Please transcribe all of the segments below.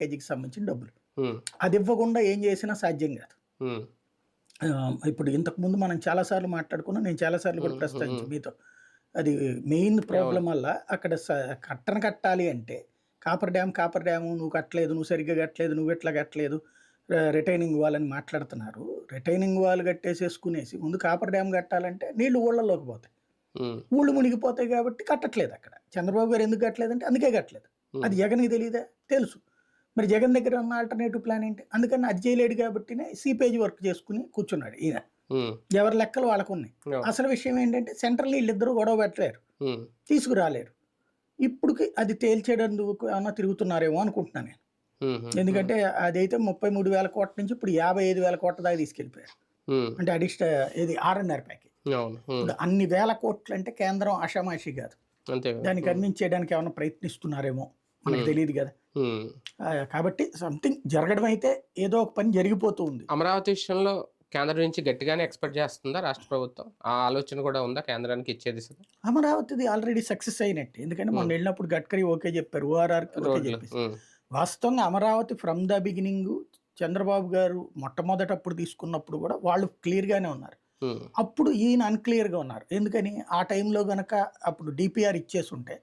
ప్యాకేజీకి సంబంధించిన డబ్బులు. అది ఇవ్వకుండా ఏం చేసినా సాధ్యం కాదు. ఇప్పుడు ఇంతకు ముందు మనం చాలాసార్లు మాట్లాడుకున్నాం నేను చాలాసార్లు కూడా ప్రస్తావించు. మీతో. అది మెయిన్ ప్రాబ్లం వల్ల అక్కడ కట్టన కట్టాలి అంటే కాపర్ డ్యామ్ కాపర్ డ్యామ్ నువ్వు కట్టలేదు నువ్వు సరిగ్గా కట్టలేదు నువ్వు ఎట్లా కట్టలేదు రిటైనింగ్ వాళ్ళని మాట్లాడుతున్నారు. రిటైనింగ్ వాళ్ళు కట్టేసేసుకునేసి ముందు కాపర్ డ్యామ్ కట్టాలంటే నీళ్ళు ఊళ్ళలోకి పోతాయి. ఊళ్ళు మునిగిపోతాయి కాబట్టి కట్టట్లేదు అక్కడ. చంద్రబాబు గారు ఎందుకు కట్టలేదంటే అందుకే కట్టలేదు. అది జగన్కి తెలియదా తెలుసు. మరి జగన్ దగ్గర ఉన్న ఆల్టర్నేటివ్ ప్లాన్ ఏంటి? అందుకని అది చేయలేడు కాబట్టినే సీపేజ్ వర్క్ చేసుకుని కూర్చున్నాడు ఈయన. ఎవరి లెక్కలు వాళ్ళకు ఉన్నాయి. అసలు విషయం ఏంటంటే సెంట్రల్ వీళ్ళిద్దరూ గొడవ పెట్టలేరు. తీసుకురాలేరు. ఇప్పుడుకి అది తేల్చేటందుకు ఏమన్నా తిరుగుతున్నారేమో అనుకుంటున్నాను నేను. ఎందుకంటే అదైతే ముప్పై మూడు వేల కోట్ల నుంచి ఇప్పుడు యాభై ఐదు వేల కోట్ల దాకా తీసుకెళ్ళిపోయారు. ఉమ్, అంటే అడిషనల్ ఇది ఆర్ఎన్ఆర్ ప్యాకేజ్. ఇప్పుడు అన్ని వేల కోట్లు అంటే కేంద్రం ఆషామాషి కాదు. దానికి అందించేయడానికి ఏమైనా ప్రయత్నిస్తున్నారేమో. మనకు తెలియదు కదా. కాబట్టి సంథింగ్ జరగడం అయితే ఏదో ఒక పని జరిగిపోతూ ఉంది. అమరావతి విషయంలో కేంద్రం నుంచి గట్టిగానే ఎక్స్పెక్ట్ చేస్తుందా రాష్ట్ర ప్రభుత్వం? ఆ ఆలోచన కూడా ఉందా కేంద్రానికి ఇచ్చేది అమరావతిది ఆల్రెడీ సక్సెస్ అయినట్టు. ఎందుకంటే మొన్న వెళ్ళినప్పుడు గడ్కరీ ఓకే చెప్పారు ఓఆర్ఆర్ వాస్తవంగా Amaravati from the beginning Chandrababu garu మొట్టమొదటప్పుడు తీసుకున్నప్పుడు కూడా వాళ్ళు క్లియర్గానే ఉన్నారు. అప్పుడు ఈయన అన్క్లియర్గా ఉన్నారు. ఎందుకని? ఆ టైంలో గనక అప్పుడు డిపిఆర్ ఇచ్చేసి ఉంటే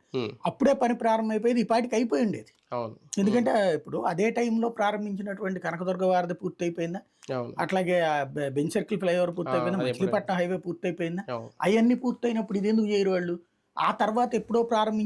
అప్పుడే పని ప్రారంభమైపోయేది ఈ పాటికి అయిపోయి ఉండేది. ఎందుకంటే ఇప్పుడు అదే టైంలో ప్రారంభించినటువంటి కనకదుర్గ వారధి పూర్తి అయిపోయిందా అవును. అట్లాగే బెంచ్ సర్కిల్ ఫ్లైఓవర్ పూర్తి ఆ, అయిపోయిందా అది మచిలీపట్నం హైవే పూర్తి అయిపోయిందా అవును. అవన్నీ పూర్తయినప్పుడు ఇది ఎందుకు చేయరు వాళ్ళు? ఆ తర్వాత ఎప్పుడో ప్రారంభించిన